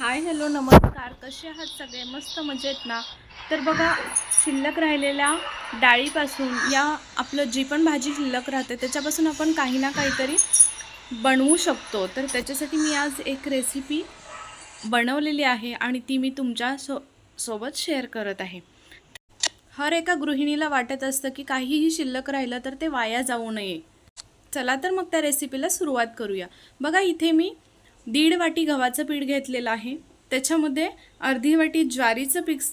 Hi hello नमस्कार. कसे आहात सगळे? मस्त मजेत ना? तर बघा शिल्लक राहिलेल्या डाळीपासून या आपलं जी पण भाजी शिल्लक राहते त्याच्यापासून आपण काही ना काहीतरी बनवू शकतो. तर त्याच्यासाठी मी आज एक रेसिपी बनवलेली आहे आणि ती मी तुमच्या सो सोबत शेअर करत आहे. हर एका गृहिणीला वाटत असतं की काहीही शिल्लक राहिलं तर ते वाया जाऊ नये. चला तर मग त्या रेसिपीला सुरुवात करूया. बघा इथे मी दीड वाटी गव्हाचं पीठ घेतलेलं आहे. त्याच्यामध्ये अर्धी वाटी ज्वारीचं पिक्स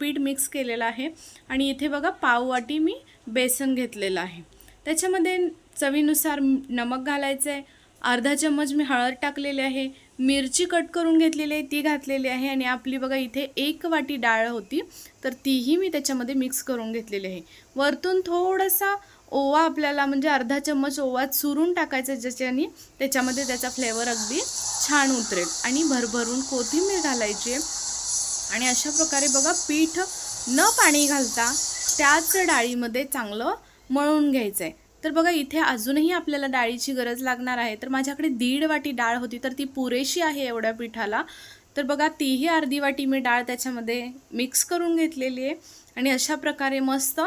पीठ मिक्स केलेलं आहे. आणि इथे बघा पाव वाटी मी बेसन घेतलेलं आहे. त्याच्यामध्ये चवीनुसार नमक घालायचं आहे. अर्धा चम्मच मी हळद टाकलेली आहे. मिरची कट करून घेतलेली आहे ती घातलेली आहे. आणि आपली बघा इथे एक वाटी डाळ होती. तर तीही मी त्याच्यामध्ये मिक्स करून घेतलेली आहे. वरतून थोडासा ओवा आपल्याला म्हणजे अर्धा चम्मच ओवा चुरून टाकायचा ज्याच्याने त्याच्यामध्ये त्याचा फ्लेवर अगदी छान उतरेल. आणि भरभरून कोथिंबीर घालायची आणि अशा प्रकारे बघा पीठ न पाणी घालता त्याच डाळीमध्ये चांगलं मळून घ्यायचं आहे. तर बघा इथे अजूनही आपल्याला डाळीची गरज लागणार आहे. तर माझ्याकडे दीड वाटी डाळ होती तर ती पुरेशी आहे एवढ्या पिठाला. तर बघा तीही अर्धी वाटी मी डाळ त्याच्यामध्ये मिक्स करून घेतलेली आहे. आणि अशा प्रकारे मस्त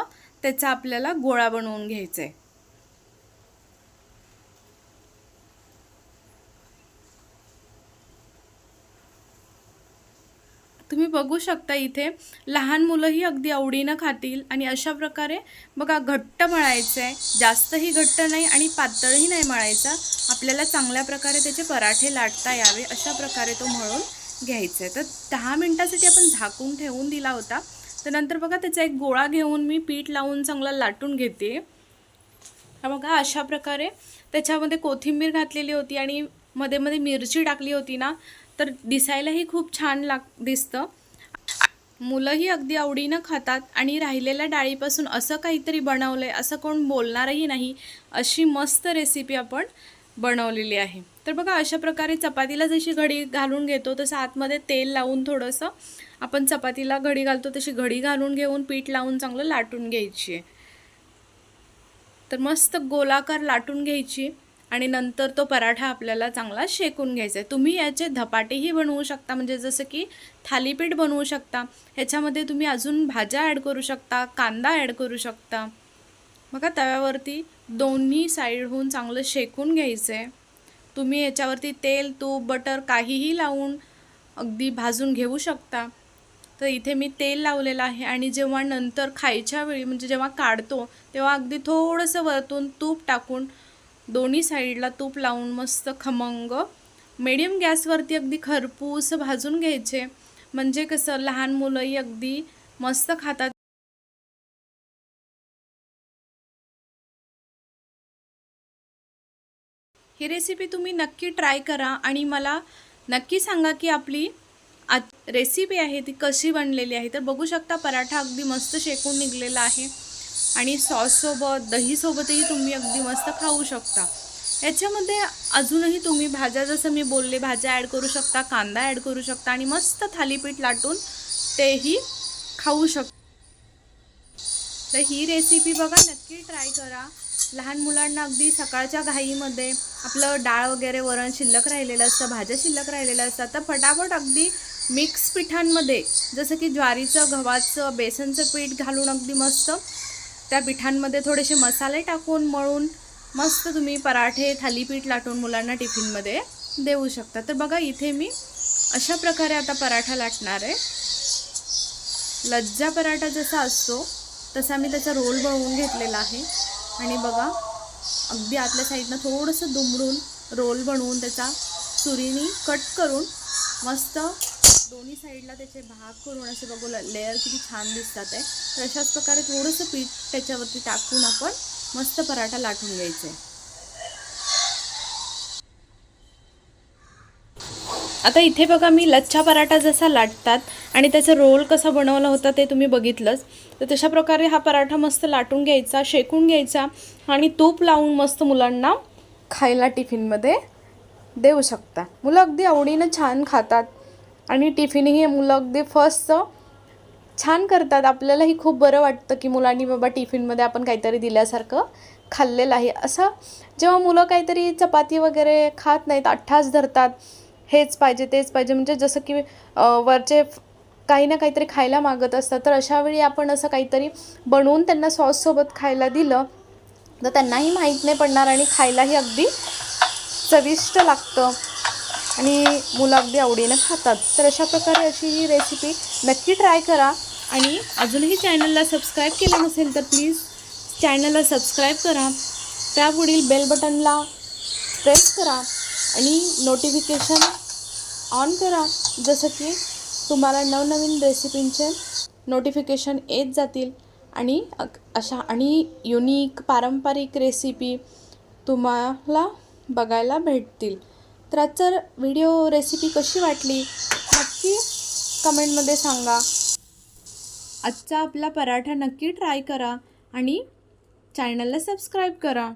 त्याचा आपल्याला गोळा बनवून घ्यायचा आहे तुम्ही बघू शकता इथे लहान मुलंही अगदी आवडीनं खातील आणि अशा प्रकारे बघा घट्ट मळायचं आहे जास्तही घट्ट नाही आणि पातळही नाही मळायचा. आपल्याला चांगल्या प्रकारे त्याचे पराठे लाटता यावे अशा प्रकारे तो मळून घ्यायचा आहे तर दहा मिनटासाठी आपण झाकून ठेवून दिला होता. तर नंतर बघा त्याचा एक गोळा घेऊन मी पीठ लावून चांगला लाटून घेते. हा बघा अशा प्रकारे त्याच्यामध्ये कोथिंबीर घातलेली होती आणि मध्ये मध्ये मिरची टाकली होती ना तर दिसायलाही खूप छान लाग दिसतं. मुलंही अगदी आवडीनं खातात आणि राहिलेल्या डाळीपासून असं काहीतरी बनवलं आहे असं कोण बोलणारही नाही अशी मस्त रेसिपी आपण बनवलेली आहे. तर बघा अशा प्रकारे चपातीला जशी घडी घालून घेतो तसं आतमध्ये तेल लावून थोडंसं आपण चपातीला घडी घालतो तशी घडी घालून घेऊन पीठ लावून चांगलं लाटून घ्यायची. आहे तर मस्त गोलाकार लाटून घ्यायची आणि नंतर तो पराठा आपल्याला चांगला शेकून घ्यायचा आहे. तुम्ही याचे धपाटेही बनवू शकता म्हणजे जसं की थालीपीठ बनवू शकता ह्याच्यामध्ये तुम्ही अजून भाज्या ॲड करू शकता कांदा ॲड करू शकता. बघा तव्यावरती दोन्ही साईडहून चांगलं शेकून घ्यायचं आहे तुम्ही याच्यावरती तेल तूप बटर काहीही लावून अगदी भाजून घेऊ शकता. तर इथे मी तेल लावलेलं आहे आणि जेव्हा नंतर खायच्या वेळी म्हणजे जेव्हा काढतो तेव्हा अगदी थोडंसं वरतून तूप टाकून दोन्ही साईडला तूप लावून मस्त खमंग मिडियम गॅसवरती अगदी खरपूस भाजून घ्यायचे. म्हणजे कसं लहान मुलंही अगदी मस्त खातात. ही रेसिपी तुम्ही नक्की ट्राय करा आणि मला नक्की सांगा की आपली आज रेसिपी आहे ती कशी बनलेली आहे. तर बघू शकता पराठा अगदी मस्त शेकून निघलेला आहे आणि सॉससोबत दहीसोबतही तुम्ही अगदी मस्त खाऊ शकता. याच्यामध्ये अजूनही तुम्ही भाज्या जसं मी बोलले भाज्या ॲड करू शकता कांदा ॲड करू शकता आणि मस्त थालीपीठ लाटून तेही खाऊ शकता. तर ही रेसिपी बघा नक्की ट्राय करा. लहान मुलांना अगदी सकाळच्या घाईमध्ये आपलं डाळ वगैरे वरण शिल्लक राहिलेलं असतं भाज्या शिल्लक राहिलेल्या असतात. तर फटाफट अगदी मिक्स पिठांमध्ये जसं की ज्वारीचं गव्हाचं बेसनचं पीठ घालून अगदी मस्त त्या पिठांमध्ये थोडेसे मसाले टाकून मळून मस्त तुम्ही पराठे थालीपीठ लाटून मुलांना टिफिनमध्ये देऊ शकता. तर बघा इथे मी अशा प्रकारे आता पराठा लाटणार आहे. लज्जा पराठा जसा असतो तसा मी त्याचा रोल बनवून घेतलेला आहे. आणि बघा अगदी आतल्या साईडनं थोडंसं दुमडून रोल बनवून त्याचा सुरीनी कट करून मस्त दोन्ही साईडला त्याचे भाग करून असे बघू लेअर किती छान दिसतात आहे. तर अशाच प्रकारे थोडंसं पीठ त्याच्यावरती टाकून आपण मस्त पराठा लाटून घ्यायचा. आहे आता इथे बघा मी लच्छा पराठा जसा लाटतात आणि त्याचा रोल कसा बनवला होता ते तुम्ही बघितलंच. तर तशा प्रकारे हा पराठा मस्त लाटून घ्यायचा शेकून घ्यायचा आणि तूप लावून मस्त मुलांना खायला टिफिनमध्ये देऊ शकता. मुलं अगदी आवडीनं छान खातात आणि टिफिनही मुलं अगदी फर्स्ट छान करतात. आपल्यालाही खूप बरं वाटतं की मुलांनी बाबा टिफिनमध्ये आपण काहीतरी दिल्यासारखं खाल्लेलं आहे. असं जेव्हा मुलं काहीतरी चपाती वगैरे खात नाहीत अठ्ठास धरतात हेच पाहिजे तेच पाहिजे. म्हणजे जसं की वरचे काही ना काहीतरी खायला मागत असतात. तर अशावेळी आपण असं काहीतरी बनवून त्यांना सॉससोबत खायला दिलं तर त्यांनाही माहीत नाही पडणार आणि खायलाही अगदी चविष्ट लागतं. आणि मुलं अगदी आवडीनं खातात. तर अशा प्रकारे अशी ही रेसिपी नक्की ट्राय करा. आणि अजूनही चॅनलला सबस्क्राईब केलं नसेल तर प्लीज चॅनलला सबस्क्राईब करा. त्यापुढील बेल बटनला प्रेस करा. आणि नोटिफिकेशन ऑन करा. जसं की तुम्हाला नवनवीन रेसिपींचे नोटिफिकेशन येत जातील. आणि अशा आणि युनिक पारंपरिक रेसिपी तुम्हाला बघायला भेटतील. तर आजचा व्हिडिओ रेसिपी कशी वाटली नक्की कमेंटमध्ये सांगा. आजचा आपला पराठा नक्की ट्राय करा आणि चॅनलला सबस्क्राईब करा.